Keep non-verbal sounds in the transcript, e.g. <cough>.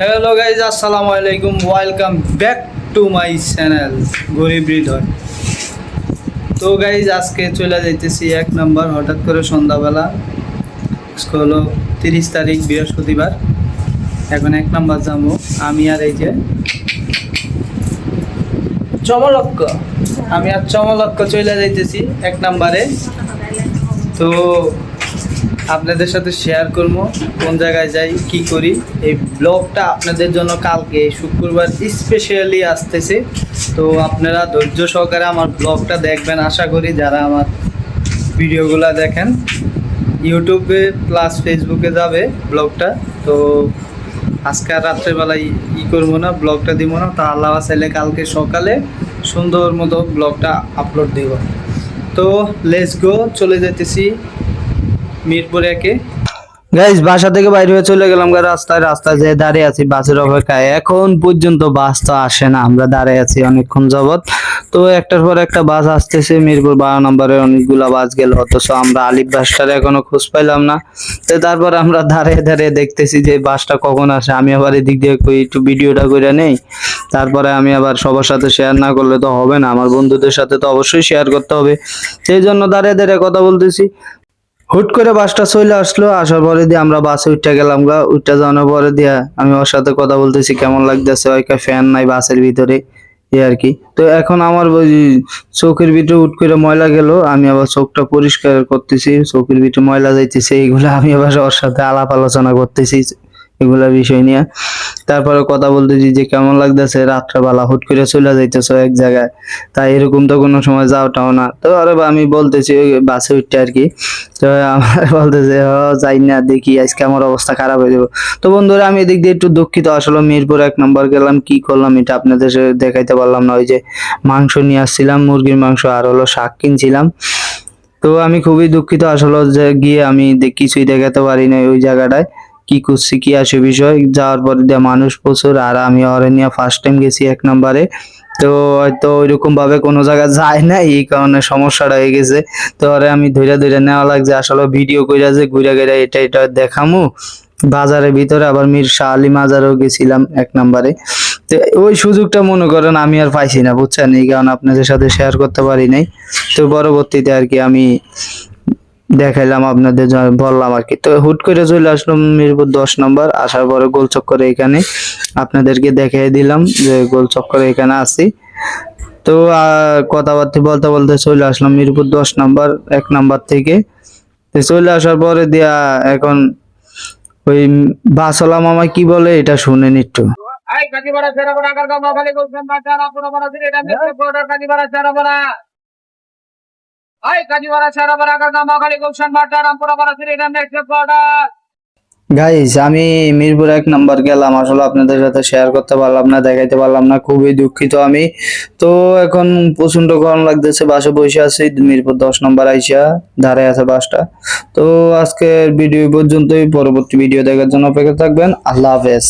Hello guys আসসালামু আলাইকুম welcome back to my channel Gorib Hridoy তো গাইজ আজকে চলে যাইতেছি এক নাম্বার হঠাৎ করে সন্ধ্যাবেলা। আজকে হলো তিরিশ তারিখ, বৃহস্পতিবার। এখন এক নাম্বার যাব। আমি আর এই যে চমলক্ষ আমি আর চমলক্ষ চলে যাইতেছি এক নাম্বারে তো আপনাদের সাথে শেয়ার করব, কোন জায়গায় যাই, কি করি। এই ব্লগটা আপনাদের জন্য কালকে, শুক্রবার স্পেশালি আসতেছে। তো আপনারা ধৈর্য সহকারে আমার ব্লগটা দেখবেন, আশা করি যারা আমার ভিডিওগুলো দেখেন, ইউটিউবে প্লাস ফেসবুকে যাবে ব্লগটা তো আজকে আর রাত্রেবেলায় ই করব না ব্লগটা দিব না। তা আল্লাহ চাইলে কালকে সকালে সুন্দর মতো ব্লগটা আপলোড দিব। তো লেটস গো চলে যেতেছি মিরপুর একে। গাইজ বাসা থেকে বাইরে হয়ে চলে গেলাম রাস্তায়। রাস্তায় যে দাঁড়িয়ে আছি বাসের অপেক্ষায়। এখন পর্যন্ত বাস তো আসে না। আমরা দাঁড়িয়ে আছি অনেকক্ষণ যাবত তো একটার পর একটা বাস আসতেছে। মিরপুর বারো নম্বরে অনেকগুলা বাস গেল। অথচ আমরা আলিফ বাসটার এখনও খোঁজ পাইলাম না। তো তারপর আমরা দাঁড়িয়ে দাঁড়িয়ে দেখতেছি যে বাসটা কখন আসে। আমি আবার এদিক দিয়ে একটু ভিডিওটা করে নেই। তারপরে আমি আবার সবার সাথে শেয়ার না করলে তো হবে না। আমার বন্ধুদের সাথে তো অবশ্যই শেয়ার করতে হবে। সেই জন্য দাঁড়িয়ে দাঁড়িয়ে কথা বলতেছি। হুট করে বাসটা চলে আসলো, আসার পরে দিয়ে আমরা বাসে উঠে গেলাম গা। উঠতে যাওয়ার পরে দিয়ে আমি ওর সাথে কথা বলতেছি, কেমন লাগতেছে? ওই ফ্যান নাই বাসের ভিতরে এই আর কি। তো এখন আমার ওই চোখের ভিতরে উঠ করে ময়লা গেল, আমি আবার চোখটা পরিষ্কার করতেছি, চোখের ভিতরে ময়লা যাইতেছে এইগুলো আমি আবার ওর সাথে আলাপ আলোচনা করতেছি। এগুলা বিষয় নিয়ে। তারপরে কথা বলতেছি যে কেমন লাগতেছে? রাত্রেবেলা হুট করে চলে যাইতেছো এক জায়গায়। তাই এরকম তো কোনো সময় যাওয়াটাও না। তো আরে আমি বলতেছি বাসে উঠতে আর কি। তো আমার <laughs> বলতেছে ও যাই না, দেখি আজকে আমার অবস্থা খারাপ হয়ে যাবে। তো বন্ধুরা, আমি এদিক দিয়ে একটু দুঃখিত। আসলে মিরপুর এক নম্বর গেলাম, কি করলাম এটা আপনাদের দেখাইতে পারলাম না। ওই যে মাংস নিয়ে আসছিলাম, মুরগির মাংস আর হলো শাক কিনছিলাম। তো আমি খুবই দুঃখিত আসলে যে গিয়ে আমি কিছুই দেখাতে পারি না ওই জায়গাটায়। কি করছি, কি আছে বিষয়? যাওয়ার পরে দিয়ে মানুষ প্রচুর আর আমি ওরে নিয়ে ফার্স্ট টাইম গেছি এক নম্বরে। তো হয়তো ওইরকম ভাবে কোনো জায়গায় যায় না এই কারণে সমস্যাটা হয়ে গেছে। তো আরে আমি ধৈর্য ধৈর্য নেওয়া লাগছে, আসলে ভিডিও কইরা যে ঘুরে ঘুরে এটা এটা দেখামু। বাজারের ভিতরে আবার মির শাহ আলী মাজারও গেছিলাম এক নম্বরে। তো ওই সুযোগটা মনে করেন আমি আর পাইছি না, বুঝছেন? এই কারণে আপনাদের সাথে শেয়ার করতে পারি নাই। তো পরবর্তীতে আর কি আমি দেখাইলাম আপনাদের বললাম আর কি। তো হুট করে চলে আসলাম মিরপুর দশ নম্বর, আসার পরে গোল চক্করে এখানে আপনাদেরকে দেখিয়ে দিলাম যে গোল চক্করে এখানে আছি। তো কথাবার্তা বলতে বলতে চলে আসলাম মিরপুর দশ নম্বর, এক নাম্বার থেকে। তো চলে আসার পরে দিয়া এখন ওই বাসলা মামা কি বলে এটা শুনেন একটু। ay কাজীপাড়া চেরাপাড়া আগারগাঁও, নোয়াখালী, গুলশান, বাজার Rampurpara Sylhet metro border Kazipara Cherapara ay Kazipara Cherapara Agargaon Noakhali Gulshan বাজার গাইস আমি মিরপুর এক নাম্বার গেলাম, আসলে আপনাদের সাথে শেয়ার করতে পারলাম না, দেখাইতে পারলাম না, খুবই দুঃখিত আমি। তো এখন প্রচণ্ড গরম লাগতেছে, বাসে বসে আছি, মিরপুর দশ নম্বর আইসা, ধারে আছে বাসটা। তো আজকের ভিডিও পর্যন্তই, পরবর্তী ভিডিও দেখার জন্য অপেক্ষা থাকবেন, আল্লাহ হাফেজ।